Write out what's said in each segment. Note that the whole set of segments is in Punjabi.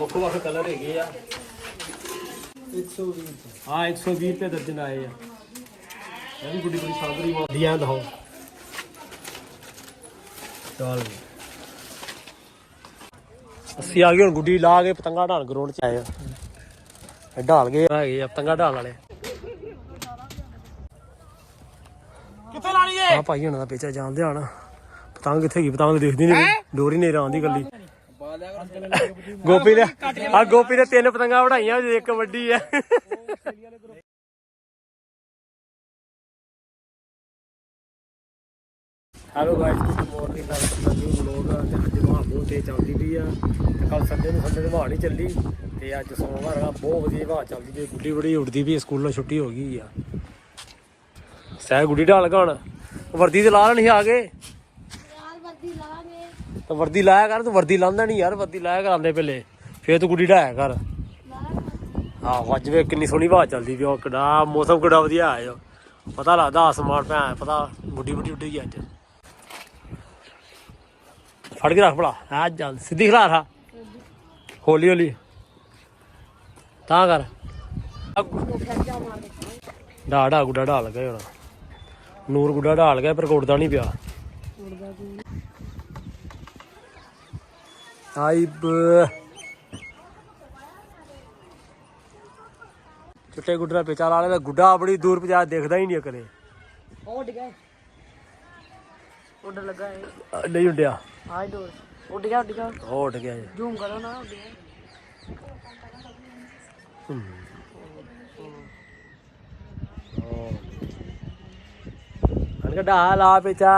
ਵੱਖੋ ਵੱਖ ਕਲਰ ਹੈਗੇ ਆ। 120 ਹਾਂ 120 ਰੁਪਏ ਦਰਜਨ ਆਏ ਆ। ਇਹ ਵੀ ਗੁੱਡੀ ਗੁੱਡੀ ਸਾਂਭਰੀ ਵਧੀਆ ਦਿਖਾਓ। ਚਲ। ਅਸੀਂ ਆ ਗਏ ਹੁਣ ਗੁੱਡੀ ਲਾ ਕੇ ਪਤੰਗਾ ਢਾਲ ਗਰਾਊਂਡ 'ਚ ਆਏ ਆ। ਇਹ ਢਾਲ ਗਏ ਹੈਗੇ ਆ ਪਤੰਗਾ ਢਾਲ ਵਾਲੇ। ਕਿੱਥੇ ਲਾਣੀ ਏ? ਆ ਭਾਈ ਹੁਣਾਂ ਦਾ ਪੇਚਾ ਜਾਣਦੇ ਹਣ ਪਤੰਗ ਕਿੱਥੇ ਗਈ ਪਤੰਗ ਦਿਖਦੀ ਨਹੀਂ ਡੋਰੀ ਨਹੀਂ ਆਉਂਦੀ ਗੱਲੀ ਗੋਪੀ ਨੇ ਆ ਗੋਪੀ ਨੇ ਤਿੰਨ ਪਤੰਗਾਂ ਵਢਾਈਆਂ ਇੱਕ ਵੱਡੀ ਆ ਹੈਲੋ ਗਾਇਸ ਗੁੱਡ ਮਾਰਨਿੰਗ ਦਾ ਨਿਊ ਵਲੋਗ ਤੇ ਅੱਜ ਹਵਾ ਬਹੁਤ ਤੇਜ਼ ਚੱਲਦੀ ਪਈ ਆ, ਤੇ ਕੱਲ ਸੰਡੇ ਨੂੰ ਸੰਡੇ ਦੀ ਹਵਾ ਨਹੀਂ ਚੱਲੀ, ਤੇ ਅੱਜ ਸੋਮਵਾਰ ਆ, ਬਹੁਤ ਵਧੀਆ ਹਵਾ ਚੱਲਦੀ ਪਈ, ਗੁੱਡੀ ਬੜੀ ਉੱਡਦੀ ਪਈ, ਸਕੂਲੋਂ ਛੁੱਟੀ ਹੋ ਗਈ ਆ। ਸਹਿ ਗੁੱਡੀ ਢਾਲ ਗਣ ਵਰਦੀ ਤੇ ਲਾ ਲੈਣੀ ਆ ਗਏ ਤਾਂ ਵਰਦੀ ਲਾਇਆ ਕਰ, ਤੂੰ ਵਰਦੀ ਲਾਉਂਦਾ ਨਹੀਂ ਯਾਰ, ਵਰਦੀ ਲਾਇਆ ਕਰਾਂਦੇ ਪਹਿਲੇ ਫੇਰ ਤੂੰ ਗੁੱਡੀ ਢਾਇਆ ਕਰ। ਆਹ, ਅੱਜ ਵੇ ਕਿੰਨੀ ਸੋਹਣੀ ਹਵਾ ਚੱਲਦੀ ਪਈ ਉਹ ਕਿੱਡਾ, ਮੌਸਮ ਕਿੱਡਾ ਵਧੀਆ ਆਇਆ ਪਤਾ ਲੱਗਦਾ ਆਸਮਾਨ ਭੈਣ, ਪਤਾ ਗੁੱਡੀ ਗੁੱਡੀ ਉੱਡੀ ਅੱਜ। ਫੜ ਕੇ ਰੱਖ ਭਲਾ। ਆ ਚੱਲ, ਸਿੱਧੀ ਖਲਾ ਰਾ ਹੌਲੀ ਹੌਲੀ। ਤਾਂ ਕਰ। ਡਾ ਡਾ ਗੁੱਡਾ ਢਾਲ ਗਏ ਹੁਣ ਨੂਰ ਗੁੱਡਾ ਢਾਲ ਗਿਆ, ਪਰ ਕੋੜਦਾ ਨਹੀਂ ਪਿਆ। ਆਈ ਬ ਚਿੱਟੇ ਗੁੱਡਾ ਪੇਚਾ ਲਾ ਲਿਆ ਗੁੱਡਾ ਬੜੀ ਦੂਰ ਪਜਾ ਦਿਖਦਾ ਹੀ ਨਹੀਂ ਕਦੇ। ਉੱਡ ਗਏ ਉੱਡ ਲੱਗਾ ਅਹ ਨਹੀਂ ਉੱਡਿਆ। ਆਈ ਡੋਰ ਉੱਡ ਗਿਆ ਉੱਡ ਗਿਆ। ਉਹ ਉੱਡ ਗਿਆ ਜ਼ੂਮ ਕਰੋ ਨਾ ਉੱਡ ਗਿਆ ਹਣ ਡਾ ਲਾ ਪੇਚਾ।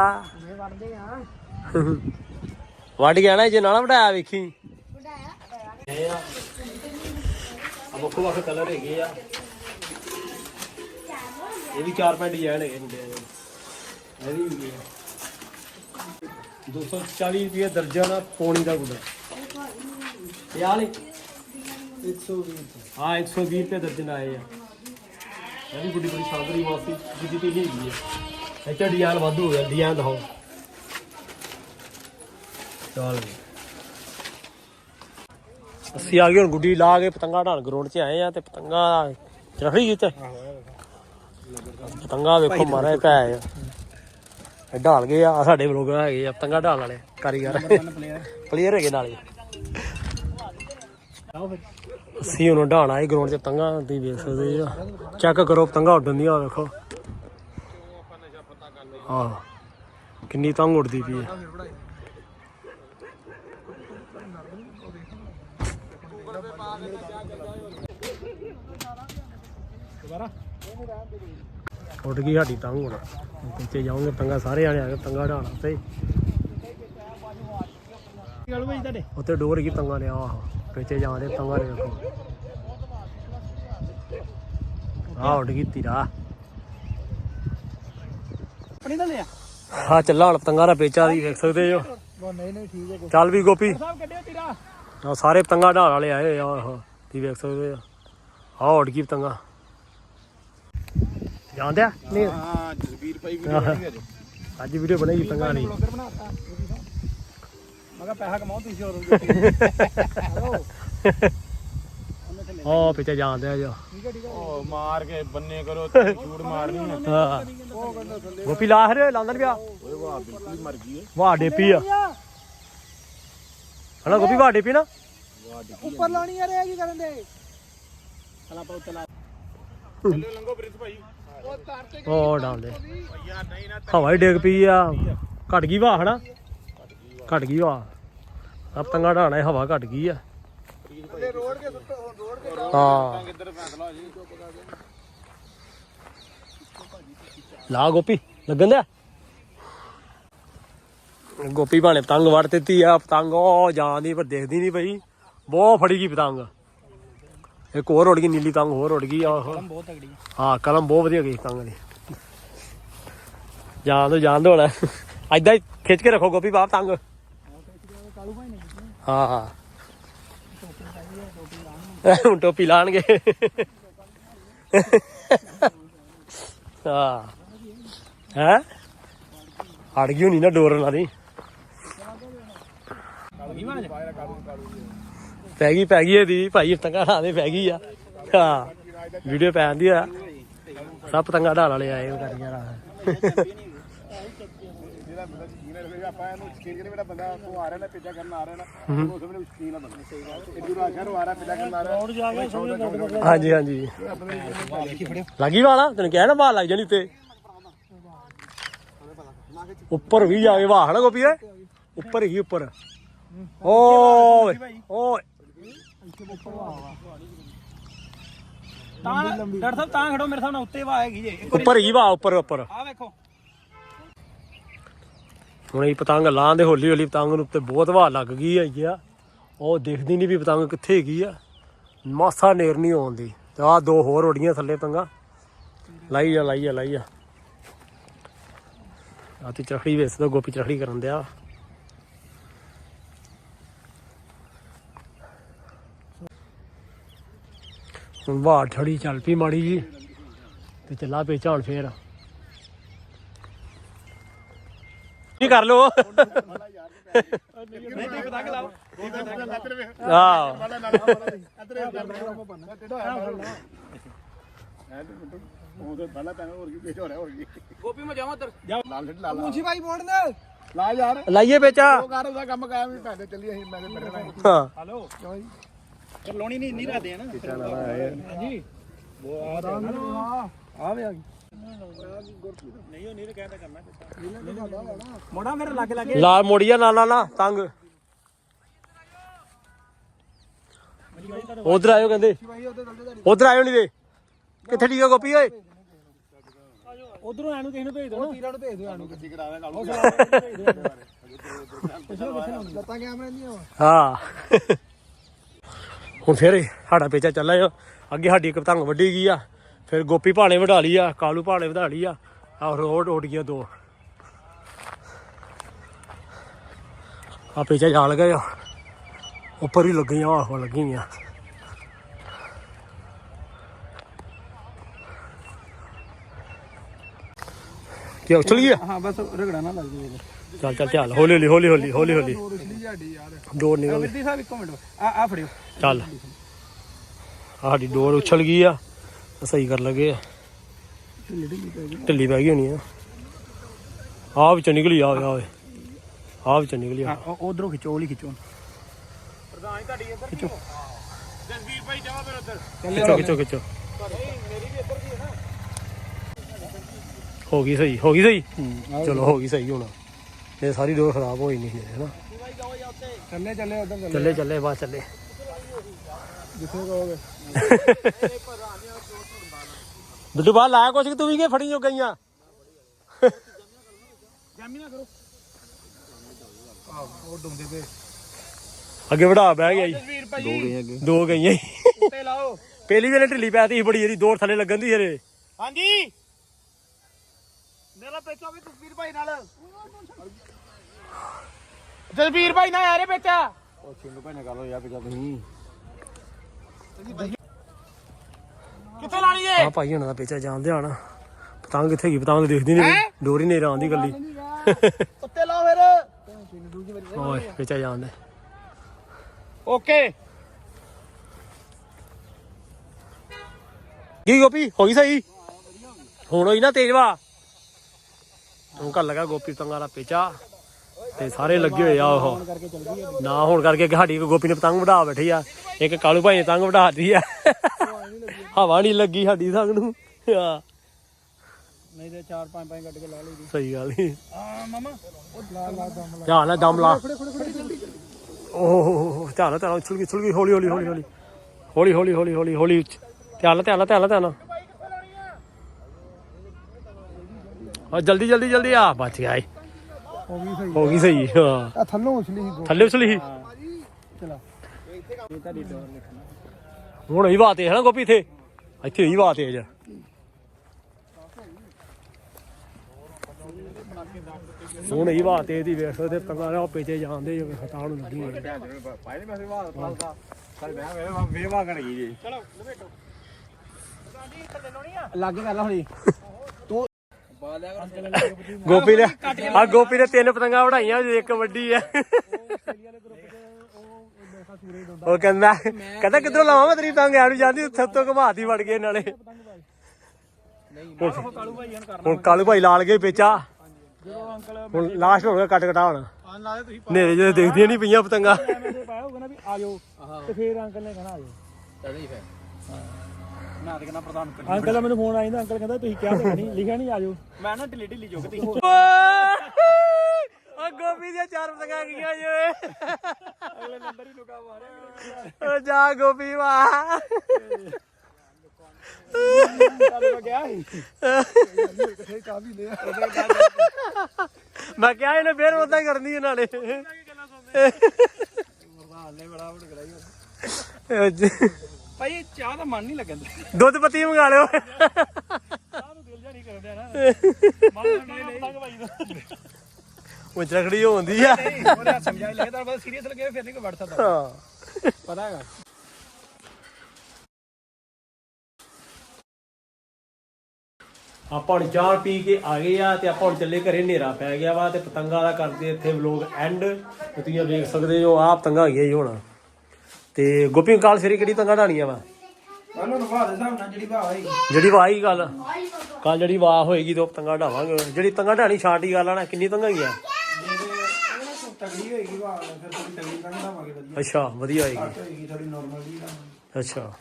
ਮੈਂ ਵੜਦੇ ਆ। ਵੱਢ ਗਿਆ ਨਾ ਜੇ ਨਾਲ ਵਢਾਇਆ ਵੇਖੀ। ਉਡਾਇਆ ਆ ਵੱਖੋ ਵੱਖ ਕਲਰ ਹੈਗੇ ਆ। ਇਹ ਵੀ ਚਾਰ ਪੰਜ ਡਿਜ਼ਾਈਨ ਹੈਗੇ ਮੁੰਡੇ ਦੇ ਇਹ। ਵੀ ਹੈਗੇ ਆ। 240 ਰੁਪਏ ਦਰਜਨ ਪੌਣੀ ਦਾ ਗੁੱਡਾ। ਇਹ ਆ 120 ਹਾਂ 120 ਰੁਪਏ ਦਰਜਨ ਆਏ ਆ। ਇਹ ਵੀ ਗੁੱਡੀ ਬੜੀ ਸਾਂਭਰੀ ਵਾਸੀ ਜਿੱਦੀ ਤੇ ਹੀ ਹੈਗੀ ਆ। ਇਹ ਡਿਜ਼ਾਈਨ ਵਾਧੂ ਹੋ ਗਿਆ ਡਿਜ਼ਾਈਨ ਦਿਖਾਓ। ਵੀ ਅਸੀਂ ਆ ਗਏ ਹੁਣ ਗੁੱਡੀ ਲਾ ਕੇ ਪਤੰਗਾ ਢਾਲ ਗਰਾਊਂਡ 'ਚ ਆਏ ਆ ਤੇ ਪਤੰਗਾ ਚੜ੍ਹੀ ਜਿੱਤੇ ਪਤੰਗਾ ਵੇਖੋ ਮਾਰਾ ਪੈ ਆ। ਇਹ ਢਾਲ ਗਏ ਆ ਸਾਡੇ ਬਲੋਗਰ ਹੈਗੇ ਆ ਪਤੰਗਾ ਢਾਲ ਵਾਲੇ ਕਾਰੀਗਰ। ਪਲੇਅਰ ਹੈਗੇ ਨਾਲੇ ਅਸੀਂ ਉਹਨੂੰ ਢਾਣਾ ਇਹ ਗਰਾਊਂਡ 'ਚ ਪਤੰਗਾ ਤੁਸੀਂ ਵੇਖ ਸਕਦੇ ਆ। ਚੈੱਕ ਕਰੋ ਪਤੰਗਾ ਉੱਡਣ ਦੀਆਂ ਵੇਖੋ। ਆਹ ਕਿੰਨੀ ਤੰਗ ਉੱਡਦੀ ਪਈ ਹੈ ਉੱਡ ਗਈ ਸਾਡੀ ਤੰਗ ਹੁਣ। ਪਿੱਛੇ ਜਾਉਂਗੇ ਪਤੰਗਾ ਸਾਰੇ ਆਣੇ ਆ ਕੇ ਪਤੰਗਾ ਢਾਣਾ ਤੇ ਗੱਲ ਭਾਈ ਤੁਹਾਡੇ ਉੱਤੇ ਡੋਰ ਕੀ ਪਤੰਗਾ ਨੇ ਆਹ। ਪਿੱਛੇ ਜਾਂਦੇ ਨੇ ਵੇਖੋ ਆਹ ਉੱਡ ਗਈ ਤੀਰਾ ਆਪਣੀ ਤਾਂ ਲਿਆ। ਹਾਂ ਚੱਲਾ ਹੁਣ ਪਤੰਗਾ ਦਾ ਪੇਚਾ ਦੀ ਵੇਖ ਸਕਦੇ ਹੋ। ਬੋ ਨਹੀਂ ਨਹੀਂ ਠੀਕ ਹੈ ਚੱਲ ਵੀ ਗੋਪੀ। ਸਾਹਿਬ ਕੱਢਿਓ ਤੇਰਾ ਆ ਸਾਰੇ ਪਤੰਗਾ ਢਾਲ ਵਾਲੇ ਆਏ ਆ ਆਹ ਤੁਸੀਂ ਵੇਖ ਸਕਦੇ ਆ। ਆਹ ਉੱਡ ਗਈ ਪਤੰਗਾ ਜਾਂਦੇ ਆ? ਨਹੀਂ? ਹਾਂ ਜਸਵੀਰ ਭਾਈ ਅੱਜ ਵੀਡੀਓ ਬਣਾਈ ਪਤੰਗਾ ਨਹੀਂ। ਬਲੌਗਰ ਬਣਾਤਾ ਮੈਂ ਕਿਹਾ ਪੈਸਾ ਕਮਾਓ ਤੁਸੀਂ ਹੋਰ ਆਹ ਪਿੱਛੇ ਜਾਂਦੇ ਆ ਜੋ। ਉਹ ਮਾਰ ਕੇ ਬੰਨੇ ਕਰੋ ਝੂੜ ਮਾਰਨੀ ਹੈ। ਗੋਪੀ ਲਾ ਹਰੇ ਲਾਂਦਰ ਪਿਆ? ਓਏ ਵਾਹ ਬਿਲਕੁਲ ਮਰ ਗਈ ਵਾਹ ਡੇਪੀ ਆ। ਹਣਾ ਗੋਪੀ ਵਾਹ ਡੇਪੀ ਨਾ। ਉੱਪਰ ਲਾਉਣੀ ਯਾਰ ਇਹ ਕੀ ਕਰਨ ਦੇ? ਚਲਾ ਪਾ ਉੱਤੇ ਲਾ ਚੱਲੇ ਲੰਗੋ ਬ੍ਰਿਜ ਭਾਈ ਉਹ ਤਾਰ ਤੇ ਉਹ ਡਾਲਦੇ ਯਾਰ ਨਹੀਂ ਨਾ ਹਵਾ ਹੀ ਡਿੱਗ ਪਈ ਆ। ਘਟ ਗਈ ਵਾਹ ਹਨਾ ਘਟ ਗਈ ਵਾਹ ਆ ਪਤੰਗਾ ਢਾਣਾ ਹਵਾ ਘਟ ਗਈ ਆ। ਰੋਡ ਕੇ ਸੁੱਟੋ। ਰੋਡ ਕੇ ਹਾਂ। ਕਿੱਧਰ ਫੈਸਲਾ ਹੋ ਜੀ ਲਾ ਗੋਪੀ ਲੱਗਣ ਦਿਆ? ਗੋਪੀ ਭਾਣੇ ਪਤੰਗ ਵੜ ਦਿੱਤੀ ਆ ਪਤੰਗ ਉਹ ਜਾਂਦੀ ਪਰ ਦਿਖਦੀ ਨਹੀਂ ਪਈ। ਬਹੁਤ ਫੜੀ ਗਈ ਪਤੰਗ। ਇੱਕ ਹੋਰ ਉੜ ਗਈ ਨੀਲੀ ਪਤੰਗ ਹੋਰ ਉੜ ਗਈ ਆ ਉਹ ਬਹੁਤ ਤਗੜੀ ਹਾਂ ਕਲਮ ਬਹੁਤ ਵਧੀਆ ਗਈ ਪਤੰਗ ਦੀ। ਜਾਣ ਦੋ ਜਾਣ ਦੋ ਹੁਣ। ਐਦਾਂ ਹੀ ਖਿੱਚ ਕੇ ਰੱਖੋ ਗੋਪੀ ਬਾਪ ਨੇ ਹਾਂ ਹਾਂ। ਹੁਣ ਟੋਪੀ ਲਾਣਗੇ। ਹਾਂ। ਹੈ? ਹੜ ਗਈ ਹੋਣੀ ਨਾ ਡੋਰ ਨਾਲ ਦੀ ਕਾਲੂ ਕੀ ਬਣ ਜਾ ਕਾਲੂ ਕਾਲੂ ਪੈ ਗਈ ਪੈ ਗਈ ਇਹਦੀ। ਭਾਈ ਪਤੰਗਾ ਢਾਦੇ ਪੈ ਗਈ ਆ। ਹਾਂ ਵੀਡੀਓ ਪੈਂਦੀ ਆ। ਸਭ ਪਤੰਗਾ ਢਾਲ ਵਾਲੇ ਆਏ ਉਹ ਕਰ ਯਾਰ। ਜਿਹੜਾ ਬੰਦਾ ਸ਼ਕੀਨ ਹੈ ਆਪਾਂ ਇਹਨੂੰ ਸ਼ਕੀਨ ਕਰੇ ਮੇਰਾ ਬੰਦਾ ਉਹ ਆ ਰਿਹਾ ਨਾ ਪਿੱਛਾ ਕਰਨ ਆ ਰਿਹਾ ਨਾ ਉਸ ਵੇਲੇ ਸ਼ਕੀਨ ਆ ਬੰਦਾ। ਸਹੀ ਗੱਲ ਇਹ ਦੂਰਾ ਸ਼ਹਿਰ ਆ ਰਿਹਾ ਪਿੱਛਾ ਕਰਨ ਆ ਰਿਹਾ। ਰੋਡ ਜਾ ਗਿਆ ਹਾਂਜੀ ਹਾਂਜੀ। ਲੱਗੀ ਵਾਲਾ ਤੈਨੂੰ ਕਿਹਾ ਨਾ ਬਾਹਰ ਲੱਗ ਜਾਣੀ ਤੇ ਉੱਪਰ ਵੀ ਜਾ ਕੇ ਵਾਹ ਨਾ ਗੋਪੀ ਏ ਉੱਪਰ ਹੀ ਉੱਪਰ। ਓਏ ਓਏ। ਤਾਂ ਡਾਕਟਰ ਸਾਹਿਬ ਤਾਂ ਖੜੋ ਮੇਰੇ ਹਿਸਾਬ ਨਾਲ ਉੱਤੇ ਵਾ ਹੈਗੀ ਜੇ। ਇੱਕ ਵਾਰੀ ਉੱਪਰ ਹੀ ਵਾਹ ਉੱਪਰ ਉੱਪਰ। ਆ ਵੇਖੋ। ਹੁਣ ਇਹ ਪਤੰਗ ਲਾਉਂਦੇ ਹੌਲੀ ਹੌਲੀ ਪਤੰਗ ਨੂੰ ਉੱਤੇ ਬਹੁਤ ਹਵਾ ਲੱਗ ਗਈ ਹੈਗੀ ਆ। ਉਹ ਦਿਖਦੀ ਨਹੀਂ ਵੀ ਪਤੰਗ ਕਿੱਥੇ ਹੈਗੀ ਆ। ਮਾਸਾ ਨੇਰ ਨਹੀਂ ਆਉਂਦੀ ਤੇ ਆ ਦੋ ਹੋਰ ਉੜੀਆਂ ਥੱਲੇ ਪਤੰਗਾ। ਲਾਈ ਜਾ ਲਾਈ ਜਾ ਲਾਈ ਜਾ ਆ ਤੇ ਚਖੜੀ ਵੇਸ ਦਾ ਗੋਪੀ ਚਖੜੀ ਕਰਨ ਦਿਆ। ਹੁਣ ਬਾਹਰ ਥੜੀ ਚੱਲ ਪਈ ਮਾੜੀ ਜੀ ਤੇ ਚੱਲਾ ਪੇ ਝਾੜ ਫੇਰ। ਕੀ ਕਰ ਲੋ ਹਾਂ ਲਾ ਯਾਰ। ਲਾਈਏ ਵੇਚਾ ਉਹ ਕਰ ਉਹਦਾ ਕੰਮ ਕਾਇਮ ਹੀ ਪੈਂਦੇ ਚੱਲੀ ਅਸੀਂ ਮੈਂ ਤੇ ਮੇਰੇ ਨਾਲ ਹੈਲੋ ਪਰ ਲੋਣੀ ਨਹੀਂ ਨਹੀਂ ਰਹਦੇ ਨਾ। ਹਾਂਜੀ। ਆ ਵੇ ਆ ਨਹੀਂ ਉਹ ਨਹੀਂ ਤੇ ਕਹਿੰਦਾ ਕਰਨਾ। ਮੋੜਾ ਮੇਰੇ ਲੱਗ ਲੱਗੇ। ਲਾ ਮੋੜੀਆ ਨਾ ਨਾ ਨਾ ਤੰਗ। ਉਧਰ ਆਇਓ ਕਹਿੰਦੇ। ਉਧਰ ਆਇਓ ਨਹੀਂ ਦੇ ਕਿੱਥੇ ਠੀਕ ਗੋਪੀ ਓਏ? ਉਧਰੋਂ ਐਨੂੰ ਕਿਸੇ ਨੂੰ ਭੇਜ ਦੋ ਤੀਰਾਂ ਨੂੰ ਭੇਜ ਦਿਓ ਆਨੂੰ ਕਿੱਥੇ ਕਰਾ ਦੇਣਾ ਲੱਤਾਂ ਕੈਮਰੇ ਦੀਆਂ ਹਾਂ। ਹੁਣ ਫਿਰ ਸਾਡਾ ਪੇਚਾ ਚੱਲਾ ਆ ਅੱਗੇ ਸਾਡੀ ਇੱਕ ਪਤੰਗ ਵੱਢੀ ਗਈ ਆ। ਫਿਰ ਗੋਪੀ ਭਾਣੇ ਵਢਾ ਲਈ ਆ, ਕਾਲੂ ਭਾਣੇ ਵਧਾ ਲਈ ਆ। ਆ ਰੋਡ ਉੱਡ ਗਈਆਂ ਦੋ। ਆ ਪੇਚਾ ਜਾਲ ਗਏ ਆ। ਉੱਪਰ ਹੀ ਲੱਗੀਆਂ, ਆਹੋ ਲੱਗੀਆਂ। ਕੀ ਉਛਲ ਗਿਆ ਹਾਂ, ਬਸ ਰਗੜਾ ਨਾ ਲੱਗ ਜਾਵੇ ਚੱਲ ਚੱਲ ਚੱਲ ਹੌਲੀ ਹੌਲੀ ਹੌਲੀ ਹੌਲੀ ਹੌਲੀ ਹੌਲੀ। ਯਾਰ। ਡੋਰ ਨਿਕਲ ਗਈ। ਸਾਹਿਬ ਇੱਕੋ ਮਿੰਟ ਆ ਆ ਫੜਿਓ। ਚੱਲ। ਆਹ ਸਾਡੀ ਡੋਰ ਉਛਲ ਗਈ ਆ ਸਹੀ ਕਰ ਲਗੇ ਆ। ਢਿੱਲੀ ਪੈ ਗਈ। ਹੋਣੀ ਆ। ਆ ਵਿੱਚੋਂ ਨਿਕਲੀ ਆ ਆ ਓਏ। ਆ ਵਿੱਚੋਂ ਨਿਕਲੀ ਆ। ਉਧਰੋਂ ਖਿੱਚੋ ਉਹਲੀ ਖਿੱਚੋ ਖਿੱਚੋ। ਖਿੱਚੋ। ਖਿੱਚੋ ਹੋ ਗਈ ਸਹੀ ਹੋ ਗਈ ਸਹੀ? ਚਲੋ ਹੋ ਗਈ ਸਹੀ ਹੁਣ। ਇਹ ਸਾਰੀ ਡੋਰ ਖਰਾਬ ਹੋਈ ਨਹੀਂ ਹੈ ਨਾ ਚੱਲੇ ਚੱਲੇ ਉਧਰ ਚੱਲੇ। ਚੱਲੇ ਚੱਲੇ ਬਾਅਦ ਚੱਲੇ। ਜਿੱਥੇ ਕਹੋਗੇ। ਬਿੱਟੂ ਬਾਹਰ ਲਾਇਆ ਕੁਛ ਕਿ ਤੂੰ ਵੀ ਕਿ ਫੜੀ ਜੋ ਗਈਆਂ? ਜਾਮੀ ਨਾ ਕਰੋ ਉਹ ਡੁੰਦੇ ਤੇ ਅੱਗੇ ਵੜਾ ਬਹਿ ਗਿਆ ਜੀ। ਵੀਰ ਭਾਈ। ਦੋ ਗਈਆਂ ਜੀ। ਉੱਤੇ ਲਾਓ। ਪਹਿਲੀ ਵੇਲੇ ਢਿੱਲੀ ਪੈਤੀ ਸੀ ਬੜੀ ਇਹਦੀ ਦੌੜ ਥੱਲੇ ਲੱਗਣ ਦੀ ਹਰੇ ਹਾਂਜੀ। ਮੇਰਾ ਪੇਚਾ ਵੀ ਤਸਵੀਰ ਭਾਈ ਨਾਲ। ਤਸਵੀਰ ਭਾਈ ਨਾਲ ਯਾਰੇ ਪੇਚਾ ਉਹ ਸਿੰਗੂ ਭਾਈ ਨਾਲ ਗੱਲ ਹੋ ਯਾਰ ਪਿੱਛਾ ਤੁਸੀਂ ਕਿੱਥੇ ਲਾਣੀ ਏ? ਆ ਭਾਈ ਹੁਣ ਦਾ ਪੇਚਾ ਜਾਣਦੇ ਆਣਾ ਪਤੰਗ ਕਿੱਥੇ ਗਈ? ਪਤੰਗ ਦੇਖਦੀ ਨਹੀਂ ਡੋਰੀ ਨਹੀਂ ਰਾਂਦੀ ਗੱਲੀ। ਉੱਤੇ ਲਾਓ ਫਿਰ। ਓਏ ਪੇਚਾ ਜਾਣਦੇ। ਓਕੇ। ਕੀ ਗੋਪੀ ਹੋ ਗਈ ਸਹੀ? ਹੁਣ ਹੋਈ ਨਾ ਤੇਜਵਾ। ਤੂੰ ਕਰ ਲਗਾ ਗੋਪੀ ਪਤੰਗਾਂ ਦਾ ਪੇਚਾ। ਤੇ ਸਾਰੇ ਲੱਗੇ ਹੋਏ ਆ ਉਹ। ਨਾ ਹੋਣ ਕਰਕੇ ਸਾਡੀ ਗੋਪੀ ਨੇ ਪਤੰਗ ਵਢਾ ਬੈਠੀ ਆ। ਇੱਕ ਕਾਲੂ ਭਾਈ ਨੇ ਪਤੰਗ ਵਢਾਤੀ ਆ। ਹਵਾ ਨਹੀਂ ਲੱਗੀ ਸਾਡੀ ਸੰਗ ਨੂੰ। ਆ ਨਹੀਂ ਤੇ 4 5 5 ਕੱਢ ਕੇ ਲਾ ਲਈ ਸਹੀ ਗੱਲ ਨਹੀਂ ਆ ਮਮਾ ਧਿਆਨ ਨਾਲ ਦਮ ਲਾ। ਓਹ ਧਿਆਨ ਨਾਲ ਧਿਆਨ ਉਛਲ ਗਈ ਉਛਲ ਗਈ ਹੌਲੀ ਹੌਲੀ ਹੌਲੀ ਹੌਲੀ। ਹੌਲੀ ਹੌਲੀ ਹੌਲੀ ਹੌਲੀ ਹੌਲੀ ਧਿਆਨ ਨਾਲ ਧਿਆਨ ਨਾਲ ਧਿਆਨ ਨਾਲ ਧਿਆਨ ਨਾਲ ਆ। ਜਲਦੀ ਜਲਦੀ ਜਲਦੀ ਆ। ਬਚ ਗਿਆ ਏ। ਹੋ ਗਈ ਸਹੀ। ਹੋ ਗਈ ਸਹੀ ਹਾਂ। ਆ ਥੱਲੋਂ ਉਛਲੀ ਸੀ ਥੱਲੇ ਉਛਲੀ ਸੀ? ਚਲਾ। ਇਹ ਤੁਹਾਡੀ ਡੋਰ ਲਿਖਣਾ ਹੁਣ ਹੀ ਬਾਤ ਹੈ ਨਾ ਗੋਪੀ ਇੱਥੇ? ਇੱਥੇ ਹੀ ਬਾਤ ਹੈ ਜਾ ਹੁਣ ਹੀ ਬਾਤ ਹੈ ਇਹਦੀ ਵੇਖ ਸਕਦੇ ਪੰਗਾ ਨਾ ਪੇਚੇ ਜਾਂਦੇ ਜੋ ਹਟਾਉਣ ਨੂੰ ਲੱਗੀ ਹੋਈ। ਹੈ। ਭਾਈ ਨੇ ਮੈਸੇ ਬਾਤ ਫਾਲਦਾ ਸਾਰੇ ਮੈਂ ਮੇਰੇ ਵੇਵਾ ਕਰ ਗਈ ਜੀ ਚਲੋ ਲਵੇਟੋ ਥੱਲੇ ਲਾਉਣੀ ਆ ਲੱਗ ਕਰ ਲਾ ਹੁਣੀ ਗੋਪੀ ਨੇ ਆ ਗੋਪੀ ਨੇ ਤਿੰਨ ਪਤੰਗਾਂ ਜੇ ਇੱਕ ਵੱਡੀ ਹੈ। ਉਹ ਕਹਿੰਦਾ ਕਹਿੰਦਾ ਕਿੱਧਰੋਂ ਲਾਵਾਂ ਮੈਂ ਤੇਰੀ ਪਤੰਗ? ਐਨੂੰ ਜਾਂਦੀ ਉੱਥੇ ਤੋਂ ਘਮਾਤੀ ਵੜ ਗਏ ਨਾਲੇ। ਆਹੋ ਕਾਲੂ ਭਾਈ ਹਨ ਕਰਨਾ। ਹੁਣ ਕਾਲੂ ਭਾਈ ਲਾਲ ਗਏ ਪੇਚਾ। ਜਦੋਂ ਹੁਣ ਲਾਸਟ ਹੋ ਗਿਆ ਕੱਟ ਕਟਾ ਹੁਣ। ਆ ਨੇਰੇ ਜਿਹੜੇ ਦੇਖਦੀਆਂ ਨਹੀਂ ਪਈਆਂ ਪਤੰਗਾਂ ਪਾਇਆ ਹੋਊਗਾ ਨਾ ਵੀ ਆ ਜਾਓ ਤੇ ਫੇਰ ਅੰਕਲ ਨੇ ਕਹਿਣਾ ਆ ਜਾਓ। ਤਦੀ ਫਿਰ। ਮੈਂ ਤੇ ਕਹਿੰਦਾ ਪ੍ਰਧਾਨ ਅੰਕਲ ਦਾ ਮੈਨੂੰ ਫੋਨ ਆਇਆ ਅੰਕਲ ਕਹਿੰਦਾ ਤੁਸੀਂ ਕਿਹਾ ਤਾਂ ਨਹੀਂ ਲਿਖਿਆ ਨਹੀਂ ਆ ਜਾਓ। ਮੈਂ ਨਾ ਢਿੱਲੀ ਢਿੱਲੀ ਚੁੱਕਦੀ ਆ ਗੋਪੀ ਦੀਆਂ ਚਾਰ ਪਤੰਗਾਂ ਗਈਆਂ ਜੇ ਅਗਲੇ ਨੰਬਰ ਹੀ ਲੁਕਾ ਮਾਰਿਆ ਓ ਜਾ ਗੋਪੀ ਵਾ। ਮੈਂ ਗਿਆ ਸੀ। ਮੈਂ ਕਿਹਾ ਇਹਨੇ ਫੇਰ ਉਦਾਂ ਹੀ ਕਰਨੀ ਇਹਨਾਂ ਨੇ ਪ੍ਰਧਾਨ ਨੇ ਬੜਾ ਵੜ ਕਰਾਈ ਭਾਈ ਚਾਹ ਦਾ ਮਨ ਨਹੀਂ ਲੱਗਣ ਦੁੱਧ ਪੱਤੀ ਮੰਗਾ ਲਿਓ। ਚਾਹ ਨੂੰ ਦਿਲ ਜਾ ਨਹੀਂ ਕਰਦਿਆ ਨਾ। ਮਨ ਨਹੀਂ। ਪਤੰਗ ਭਾਈ ਦਾ। ਉਹ ਚਰਖੜੀ ਹੁੰਦੀ ਆ। ਨਹੀਂ ਉਹਨੇ ਸਮਝਾਈ ਲਿਆ। ਤਾਂ ਬਸ ਸੀਰੀਅਸ ਲੱਗੇ ਫਿਰ ਨਹੀਂ ਕੋਈ ਵੜ ਸਕਦਾ। ਹਾਂ। ਪਤਾ ਹੈਗਾ। ਆਪਾਂ ਹੁਣ ਚਾਹ ਪੀ ਕੇ ਆ ਗਏ ਆ ਤੇ ਆਪਾਂ ਹੁਣ ਚੱਲੇ ਘਰੇ ਹਨੇਰਾ ਪੈ ਗਿਆ ਵਾ ਤੇ ਪਤੰਗਾਂ ਦਾ ਕਰਦੇ ਇੱਥੇ ਵਲੋਗ ਐਂਡ ਤੁਸੀਂ ਵੇਖ ਸਕਦੇ ਹੋ ਆਹ ਪਤੰਗਾਂ ਹੈਗੀਆਂ ਜੀ ਹੁਣ। ਤੇ ਗੋਪੀ ਕਾਲ ਸਵੇਰੇ ਕਿਹੜੀ ਪਤੰਗਾਂ ਢਾਣੀਆਂ ਵਾ? ਮੈਨੂੰ ਨਵਾ ਦੇ ਹਿਸਾਬ ਨਾਲ ਜਿਹੜੀ ਵਾਹ ਹੀ ਗੱਲ। ਕੱਲ ਜਿਹੜੀ ਵਾਹ ਹੋਏਗੀ ਦੋ ਪਤੰਗਾਂ ਢਾਵਾਂਗੇ ਜਿਹੜੀ ਪਤੰਗਾਂ ਢਾਣੀ ਛਾਂਟੀ ਗੱਲ ਆ ਨਾ ਕਿੰਨੀ ਪਤੰਗਾਂ ਹੈਗੀਆਂ ਤਗੜੀ ਹੋਏਗੀ ਭਾਅ ਫਿਰ ਥੋੜੀ ਤਗੜੀ ਪਤੰਗ ਲਾਵਾਂਗੇ ਵਧੀਆ। ਅੱਛਾ ਵਧੀਆ ਹੋਏਗੀ। ਹੋਏਗੀ ਥੋੜੀ ਨਾਰਮਲ ਜੀ ਲਾਵਾਂਗੇ ਅੱਛਾ।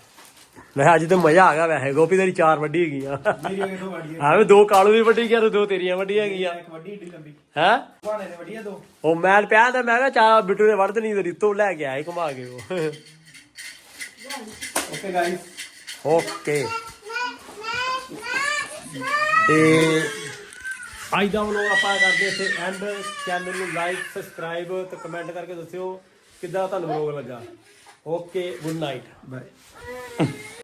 ਮੈਂ ਅੱਜ ਤੇ ਮਜ਼ਾ ਆ ਗਿਆ ਵੈਸੇ। ਗੋਪੀ ਤੇਰੀ ਚਾਰ ਵੱਡੀ ਹੈਗੀਆਂ ਮੇਰੀ ਅਗੇ ਤੋਂ ਵਾੜੀ ਐਵੇਂ ਦੋ ਕਾਲੂ ਦੀ ਵੱਡੀ ਗਿਆ ਤੇ ਦੋ ਤੇਰੀਆਂ ਵੱਡੀਆਂ ਹੈਗੀਆਂ। ਇੱਕ ਵੱਡੀ ਢੀ ਲੰਬੀ। ਹੈ? ਭਾਣੇ ਨੇ ਵੱਡੀਆਂ ਦੋ। ਉਹ ਮੈਂ ਪਿਆ ਤਾਂ ਮੈਂ ਕਿਹਾ ਚਾ ਬਿੱਟੂ ਨੇ ਵੜਦ ਨਹੀਂ ਤੇਰੀ ਤੋਂ ਲੈ ਕੇ ਆਏ ਘੁਮਾ ਕੇ ਉਹ। Okay guys okay. ਤੇ ਅੱਜ ਦਾ ਵਲੋਗ ਆਪਾਂ ਕਰਦੇ ਇੱਥੇ ਐਂਡ ਚੈਨਲ ਨੂੰ ਲਾਈਕ ਸਬਸਕ੍ਰਾਈਬ ਤੇ ਕਮੈਂਟ ਕਰਕੇ ਦੱਸਿਓ ਕਿੱਦਾਂ ਤੁਹਾਨੂੰ ਵਲੋਗ ਲੱਗਾ। Okay good night bye